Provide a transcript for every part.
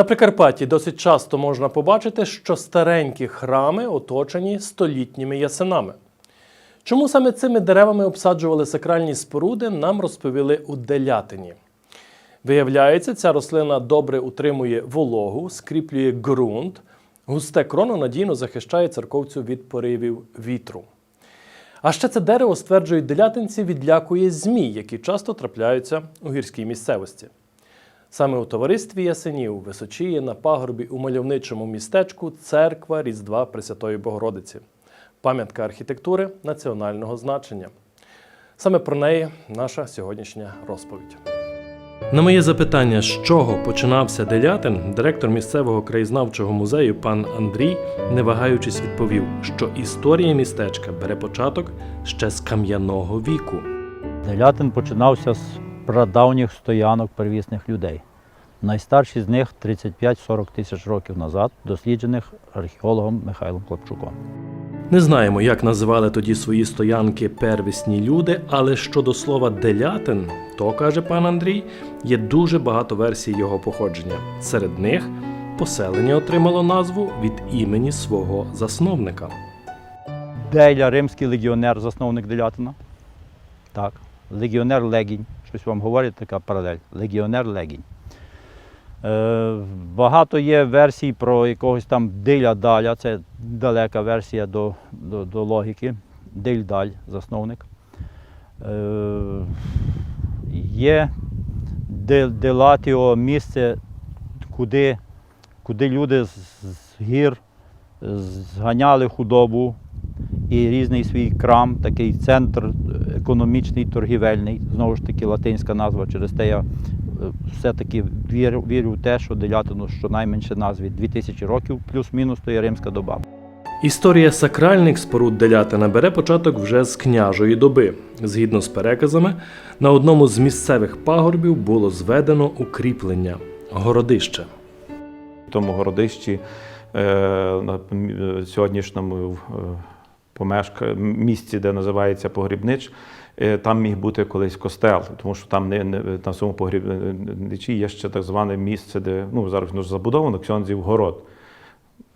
На Прикарпатті досить часто можна побачити, що старенькі храми оточені столітніми ясенами. Чому саме цими деревами обсаджували сакральні споруди, нам розповіли у Делятині. Виявляється, ця рослина добре утримує вологу, скріплює ґрунт, густе кроно надійно захищає церковцю від поривів вітру. А ще це дерево, стверджують делятинці, відлякує змій, які часто трапляються у гірській місцевості. Саме у товаристві Ясенів височіє на пагорбі у мальовничому містечку церква Різдва Пресвятої Богородиці, пам'ятка архітектури національного значення. Саме про неї наша сьогоднішня розповідь. На моє запитання, з чого починався Делятин, директор місцевого краєзнавчого музею пан Андрій, не вагаючись, відповів, що історія містечка бере початок ще з кам'яного віку. Делятин починався з прадавніх стоянок первісних людей. Найстарші з них 35-40 тисяч років назад, досліджених археологом Михайлом Клопчуком. Не знаємо, як називали тоді свої стоянки первісні люди, але щодо слова делятин, то каже пан Андрій, є дуже багато версій його походження. Серед них поселення отримало назву від імені свого засновника. Деля, римський легіонер, засновник Делятина. Так. Легіонер Легінь. Щось вам говорить така паралель. Легіонер Легінь. Е, багато є версій про якогось там Диля-Даля, це далека версія до, до, до логіки. Диль-Даль, засновник. Е, є Делатіо місце, куди, куди люди з, з гір зганяли худобу і різний свій крам, такий центр е, економічний, торгівельний. Знову ж таки, латинська назва. Через те я е, все-таки вірю, вірю в те, що Делятину щонайменше назві 2000 років, плюс-мінус, то є римська доба. Історія сакральних споруд Делятина бере початок вже з княжої доби. Згідно з переказами, на одному з місцевих пагорбів було зведено укріплення городище. В тому городищі е, на сьогоднішньому е, помешка... місці, де називається Погрібнич, е, там міг бути колись костел, тому що там не, не на цьому погрібничі є ще так зване місце, де ну зараз ж забудовано Ксьонзів город.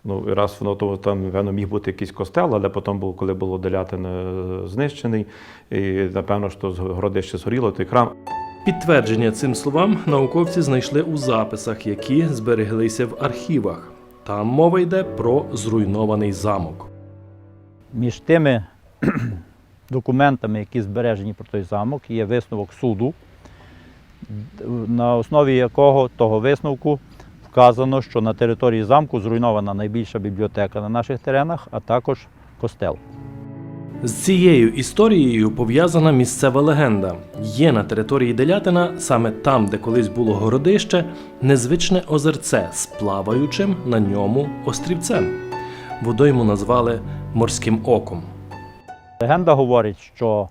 Ну, раз воно то там, напевно, міг бути якийсь костел, але потім, був, коли було Делятин е, знищений, і напевно, що з- городище згоріло, той храм Підтвердження цим словам науковці знайшли у записах, які збереглися в архівах. Там мова йде про зруйнований замок. Між тими документами, які збережені про той замок, є висновок суду, на основі якого того висновку вказано, що на території замку зруйнована найбільша бібліотека на наших теренах, а також костел. З цією історією пов'язана місцева легенда. Є на території Делятина, саме там, де колись було городище, незвичне озерце з плаваючим на ньому острівцем. Водойму назвали морським оком. Легенда говорить, що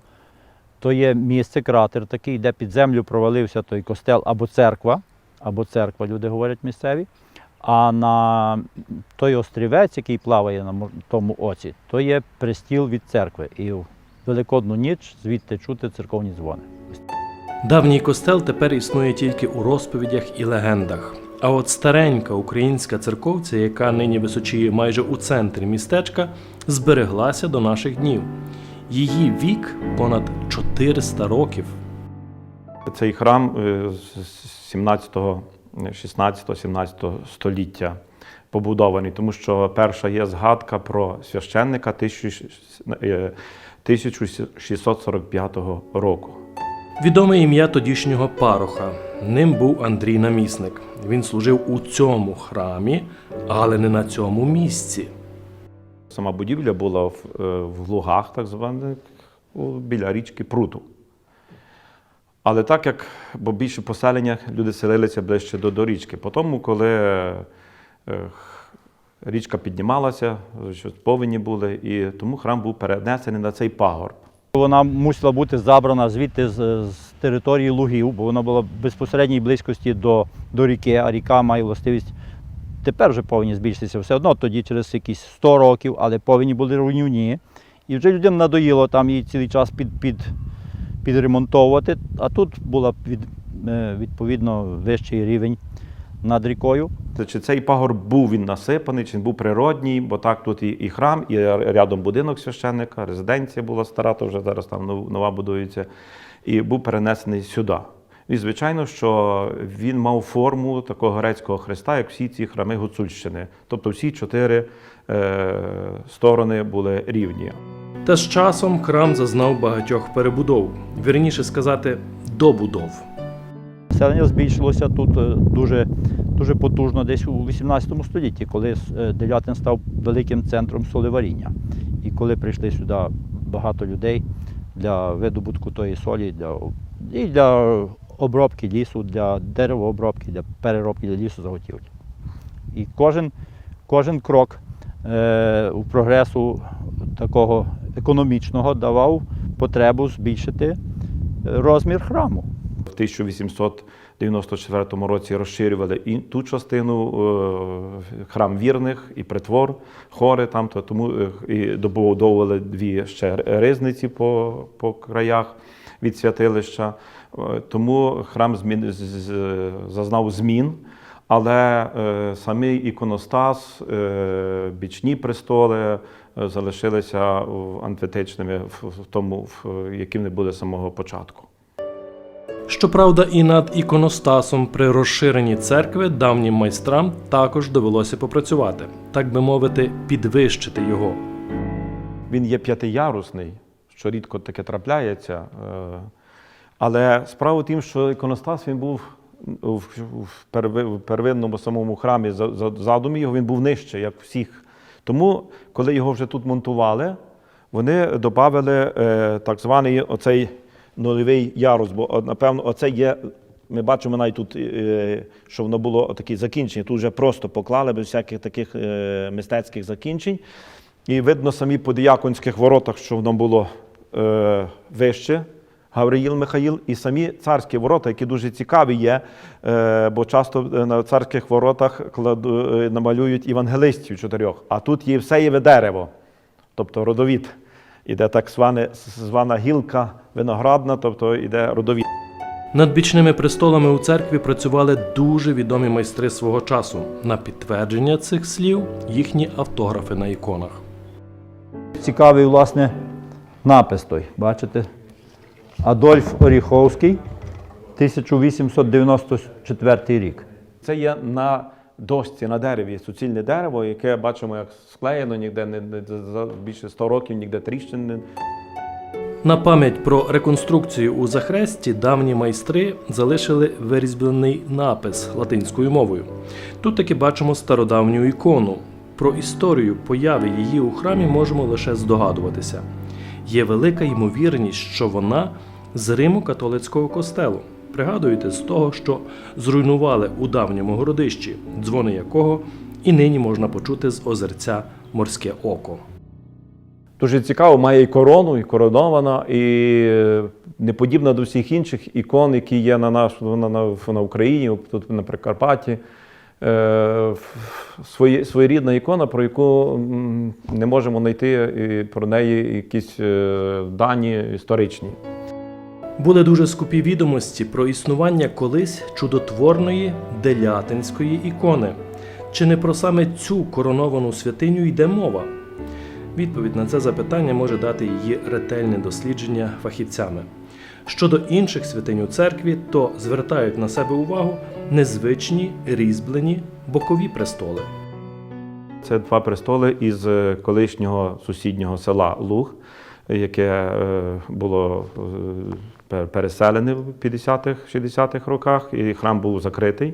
то є місце, кратер такий, де під землю провалився той костел або церква, або церква, люди говорять місцеві. А на той острівець, який плаває на тому оці, то є пристіл від церкви. І в Великодну ніч звідти чути церковні дзвони. Давній костел тепер існує тільки у розповідях і легендах. А от старенька українська церковця, яка нині височіє майже у центрі містечка, збереглася до наших днів. Її вік понад 400 років. Цей храм е, з 17, 16, 17 століття побудований, тому що перша є згадка про священника 1600 е, 1645 року. Відоме ім'я тодішнього пароха. Ним був Андрій Намісник. Він служив у цьому храмі, але не на цьому місці. Сама будівля була в, е, в лугах, так званих, біля річки Пруту. Але так як бо більше поселення люди селилися ближче до, до річки. Потім, коли е, річка піднімалася, що повені були, і тому храм був перенесений на цей пагорб. Вона мусила бути забрана звідти з, з території лугів, бо вона була в безпосередній близькості до, до ріки, а ріка має властивість. Тепер вже повинні збільшитися все одно, тоді через якісь 100 років, але повинні були руйнівні. І вже людям надоїло там її цілий час під, під, підремонтовувати. А тут була від, е, відповідно вищий рівень над рікою. Чи цей пагорб був він насипаний, чи він був природній, бо так тут і, і храм, і рядом будинок священника, резиденція була стара, то вже зараз там нов- нова будується, і був перенесений сюди. І звичайно, що він мав форму такого грецького хреста, як всі ці храми Гуцульщини. Тобто всі чотири е, сторони були рівні. Та з часом храм зазнав багатьох перебудов, вірніше сказати, добудов. Населення збільшилося тут е, дуже, дуже потужно десь у 18 столітті, коли е, Делятин став великим центром солеваріння. І коли прийшли сюди багато людей для видобутку тої солі, для, і для обробки лісу, для деревообробки, для переробки для лісу заготівлі. І кожен, кожен крок е, у прогресу такого економічного давав потребу збільшити е, розмір храму. В 1894 році розширювали і ту частину е, храм вірних, і притвор, хори там, то тому е, і добудовували дві ще ризниці по, по краях від святилища. Е, Тому храм змін, зазнав змін. Але е, самий іконостас, е, бічні престоли залишилися антитичними в тому, в, яким не були самого початку. Щоправда, і над іконостасом при розширенні церкви давнім майстрам також довелося попрацювати, так би мовити, підвищити його. Він є п'ятиярусний, що рідко таке трапляється. е, Але справа в тім, що іконостас він був в в перви- в первинному самому храмі, за- за- задумі його він був нижче, як всіх. Тому, коли його вже тут монтували, вони додали е, так званий оцей нульовий ярус, бо напевно, оце є. Ми бачимо навіть тут, е, що воно було таке закінчення. Тут вже просто поклали без всяких таких е, мистецьких закінчень. І видно самі по діяконських воротах, що воно було е, вище. Гавриїл Михаїл і самі царські ворота, які дуже цікаві є, бо часто на царських воротах намалюють євангелистів чотирьох, а тут є все є дерево, тобто родовід. Іде так звана, звана гілка виноградна, тобто іде родовід. Над бічними престолами у церкві працювали дуже відомі майстри свого часу. На підтвердження цих слів їхні автографи на іконах. Цікавий, власне, напис той, бачите? Адольф Оріховський, 1894 рік. Це є на дошці, на дереві, суцільне дерево, яке бачимо, як склеєно, ніде не, не за більше 100 років, ніде тріщин. На пам'ять про реконструкцію у захресті давні майстри залишили вирізблений напис латинською мовою. Тут таки бачимо стародавню ікону. Про історію появи її у храмі можемо лише здогадуватися. Є велика ймовірність, що вона з Риму католицького костелу. Пригадуєте з того, що зруйнували у давньому городищі, дзвони якого і нині можна почути з озерця Морське Око. Дуже цікаво, має і корону, і коронована, і е, не подібна до всіх інших ікон, які є на, наш, на, на, на Україні, тут на Прикарпатті. Е, свої, своєрідна ікона, про яку не можемо знайти і про неї якісь е, дані історичні. Були дуже скупі відомості про існування колись чудотворної делятинської ікони. Чи не про саме цю короновану святиню йде мова? Відповідь на це запитання може дати її ретельне дослідження фахівцями. Щодо інших святинь у церкві, то звертають на себе увагу незвичні різьблені бокові престоли. Це два престоли із е, колишнього сусіднього села Луг, яке е, було е, переселене в 50-х, 60-х роках, і храм був закритий.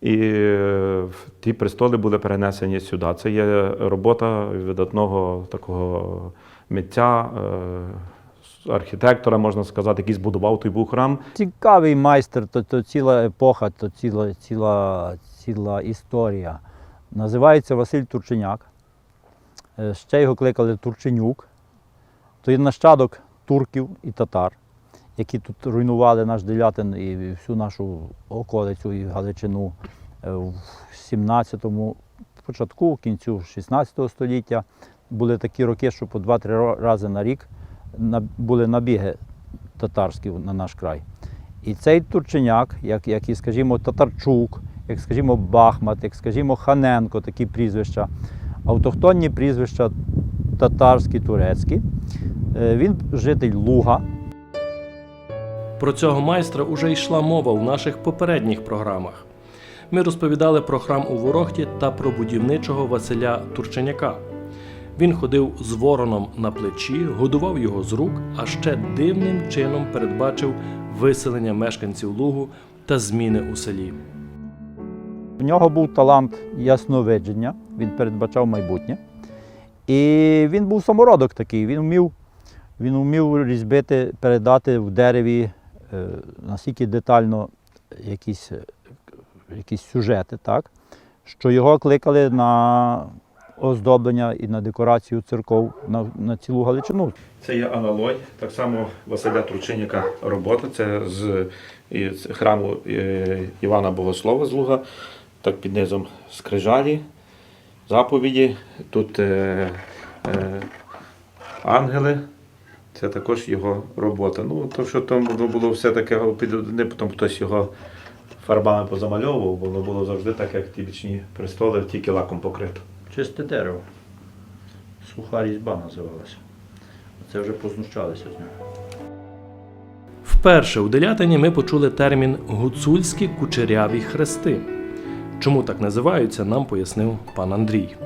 І е, ті престоли були перенесені сюди. Це є робота видатного такого митця, архітектора, можна сказати, який збудував той був храм. Цікавий майстер, то, то ціла епоха, то ціла, ціла, ціла історія. Називається Василь Турченяк. Ще його кликали Турченюк. То є нащадок турків і татар, які тут руйнували наш Делятин і всю нашу околицю і Галичину е, в 17-му, початку, кінцю 16 століття. Були такі роки, що по 2-3 рази на рік були набіги татарські на наш край. І цей Турченяк, як, як і, скажімо, Татарчук, як скажімо, Бахмат, як скажімо, Ханенко, такі прізвища, автохтонні прізвища татарські, турецькі. Е, Він житель Луга, Про цього майстра уже йшла мова у наших попередніх програмах. Ми розповідали про храм у Ворохті та про будівничого Василя Турченяка. Він ходив з вороном на плечі, годував його з рук, а ще дивним чином передбачив виселення мешканців Лугу та зміни у селі. В нього був талант ясновидження, він передбачав майбутнє. І він був самородок такий, він вмів, він вмів різьбити, передати в дереві е, настільки детально якісь, е, якісь сюжети, так, що його кликали на оздоблення і на декорацію церков на, на цілу Галичину. Це є аналой, так само Василя Тручиніка робота. Це з храму е, Івана Богослова з Луга, так під низом скрижалі, заповіді. Тут е, е, ангели. Це також його робота. Ну, то, що там воно було все таке, під- не потім хтось його фарбами позамальовував, бо воно було завжди так, як ті бічні престоли, тільки лаком покрито. Чисте дерево. Суха різьба називалася. Це вже познущалися з нього. Вперше у Делятині ми почули термін гуцульські кучеряві хрести. Чому так називаються, нам пояснив пан Андрій.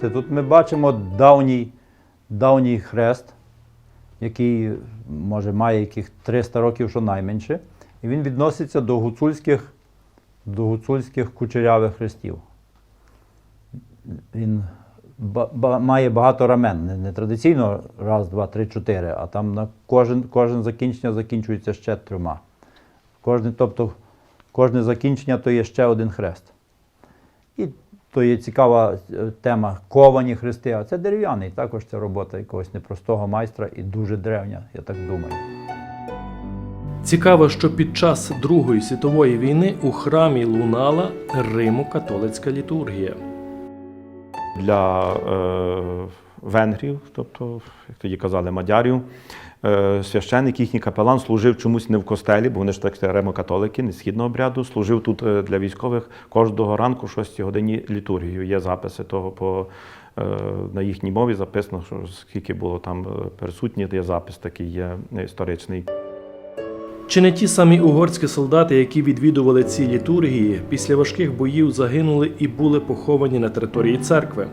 Тут ми бачимо давній, давній хрест, який може має яких 300 років, що найменше. І він відноситься до гуцульських, до гуцульських кучерявих хрестів. Він ба- ба- має багато рамен. Не, не традиційно раз, два, три, чотири, а там на кожен, кожен закінчення закінчується ще трьома. Кожне, тобто, кожне закінчення то є ще один хрест. І то є цікава е, тема ковані хрести, а це дерев'яний. Також це робота якогось непростого майстра і дуже древня, я так думаю. Цікаво, що під час Другої світової війни у храмі лунала Римо-католицька літургія. для е, венгрів, тобто, як тоді казали, мадярів. Е, священник, їхній капелан служив чомусь не в костелі, бо вони ж так ремокатолики, не східного обряду. Служив тут е, для військових кожного ранку, о 6 годині літургію. Є записи того по, е, на їхній мові записано, що скільки було там е, присутні, є запис такий є історичний. Чи не ті самі угорські солдати, які відвідували ці літургії, після важких боїв загинули і були поховані на території церкви?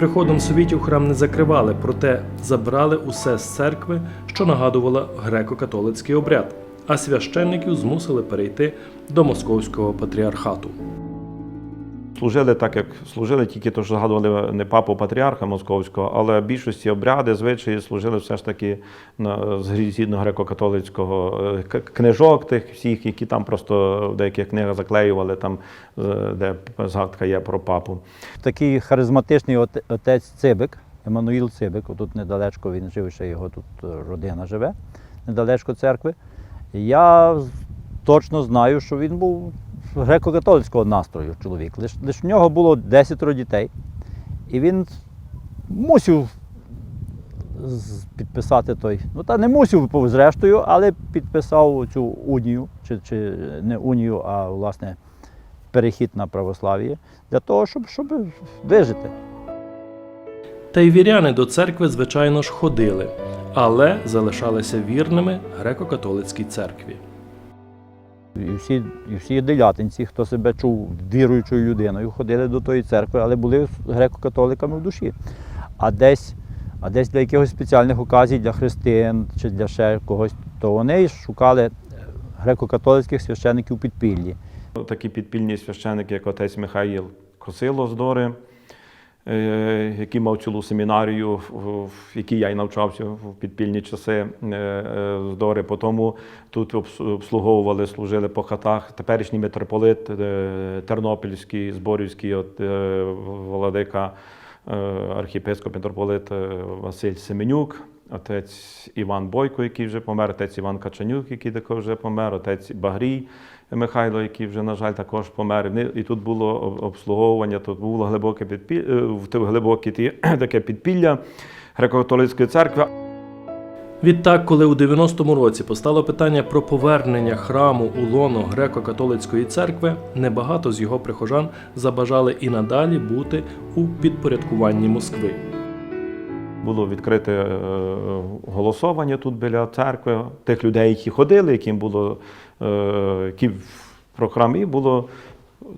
Приходом совітів храм не закривали, проте забрали усе з церкви, що нагадувало греко-католицький обряд, а священників змусили перейти до московського патріархату. Служили так, як служили, тільки то, що згадували не папу патріарха московського, але більшості обряди, звичаї служили все ж таки на згідно греко-католицького е, книжок тих всіх, які там просто в деяких книгах заклеювали, там е, де згадка є про папу. Такий харизматичний отець Цибик, Еммануїл Цибик, отут недалечко він жив, ще його тут е, родина живе, недалечко церкви. Я точно знаю, що він був греко-католицького настрою чоловік. Лиш, лиш в нього було 10 дітей. І він мусив підписати той. Ну та не мусив зрештою, але підписав цю унію, чи, чи не унію, а власне перехід на православ'я для того, щоб, щоб вижити. Та й віряни до церкви, звичайно ж, ходили, але залишалися вірними греко-католицькій церкві. І всі, і всі делятинці, хто себе чув віруючою людиною, ходили до тої церкви, але були греко-католиками в душі. А десь, а десь для якихось спеціальних оказій, для християн чи для ще когось, то вони шукали е, греко-католицьких священиків підпіллі. Такі підпільні священики, як отець Михаїл Косило з Дори, який мав цілу семінарію, в якій я й навчався в підпільні часи е, е, з Дори. Потім тут обслуговували, служили по хатах. Теперішній митрополит е, Тернопільський, Зборівський, от, е, владика, е, архієпископ митрополит е, Василь Семенюк. Отець Іван Бойко, який вже помер, отець Іван Качанюк, який також вже помер, отець Багрій Михайло, який вже, на жаль, також помер. І тут було обслуговування, тут було глибоке підпілля, глибоке ті- таке підпілля греко-католицької церкви. Відтак, коли у 90-му році постало питання про повернення храму у лоно греко-католицької церкви, небагато з його прихожан забажали і надалі бути у підпорядкуванні Москви. Було відкрите е, голосування тут біля церкви, тих людей, які ходили, яким було е, які в- про храм, було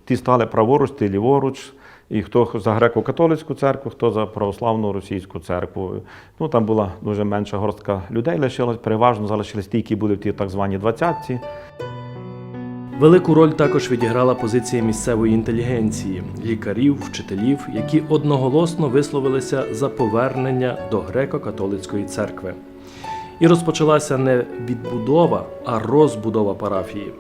ті стали праворуч, ті ліворуч. І хто за греко-католицьку церкву, хто за православну російську церкву. Ну там була дуже менша горстка людей лишилась, переважно залишились ті, які були в тій так званій двадцятці. Велику роль також відіграла позиція місцевої інтелігенції, лікарів, вчителів, які одноголосно висловилися за повернення до греко-католицької церкви. І розпочалася не відбудова, а розбудова парафії.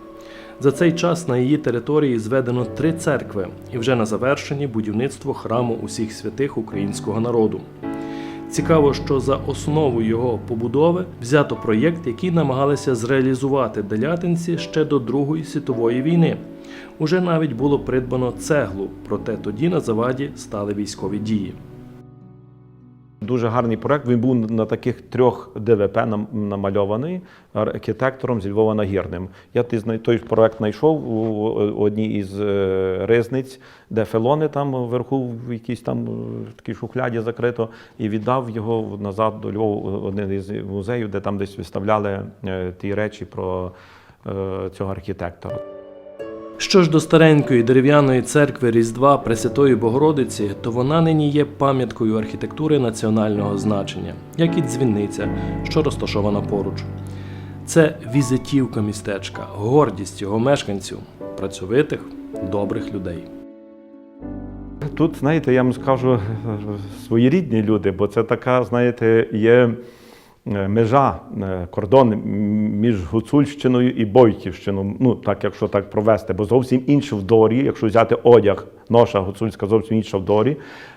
За цей час на її території зведено три церкви, і вже на завершенні будівництво храму усіх святих українського народу. Цікаво, що за основу його побудови взято проєкт, який намагалися зреалізувати делятинці ще до Другої світової війни. Уже навіть було придбано цеглу, проте тоді на заваді стали військові дії. Дуже гарний проект. Він був на таких трьох ДВП намальований архітектором зі Львова Нагірним. Я той проект знайшов у одній із е, ризниць, де фелони там вверху в якійсь там такій шухляді закрито, і віддав його назад до Львова один із музеїв, де там десь виставляли е, ті речі про е, цього архітектора. Що ж до старенької дерев'яної церкви Різдва Пресвятої Богородиці, то вона нині є пам'яткою архітектури національного значення, як і дзвіниця, що розташована поруч. Це візитівка містечка, гордість його мешканців, працьовитих, добрих людей. Тут, знаєте, я вам скажу своєрідні люди, бо це така, знаєте, є е, межа, е, кордон між Гуцульщиною і Бойківщиною. Ну, так, якщо так провести, бо зовсім інше в дорі, якщо взяти одяг, ноша гуцульська зовсім інша в дорі,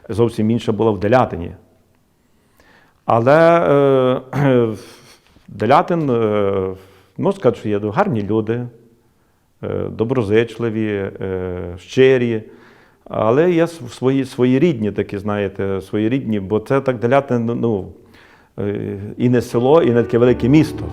зовсім інша була в Делятині. Але е, Делятин, е, можна сказати, що є гарні люди, е, доброзичливі, е, щирі. Але є св- свої, своєрідні такі, знаєте, своєрідні, бо це так даляти, ну, е, і не село, і не таке велике місто.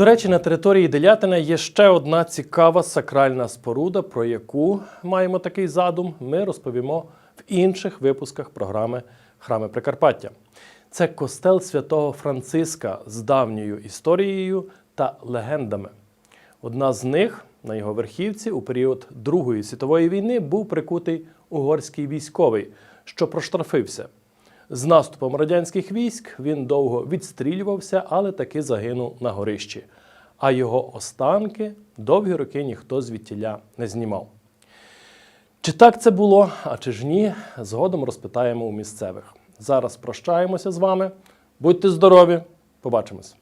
До речі, на території Делятина є ще одна цікава сакральна споруда, про яку маємо такий задум. Ми розповімо в інших випусках програми Храми Прикарпаття. Це костел святого Франциска з давньою історією та легендами. Одна з них на його верхівці у період Другої світової війни був прикутий угорський військовий, що проштрафився. З наступом радянських військ він довго відстрілювався, але таки загинув на горищі. А його останки довгі роки ніхто звідтіля не знімав. Чи так це було, а чи ж ні, згодом розпитаємо у місцевих. Зараз прощаємося з вами. Будьте здорові! Побачимось!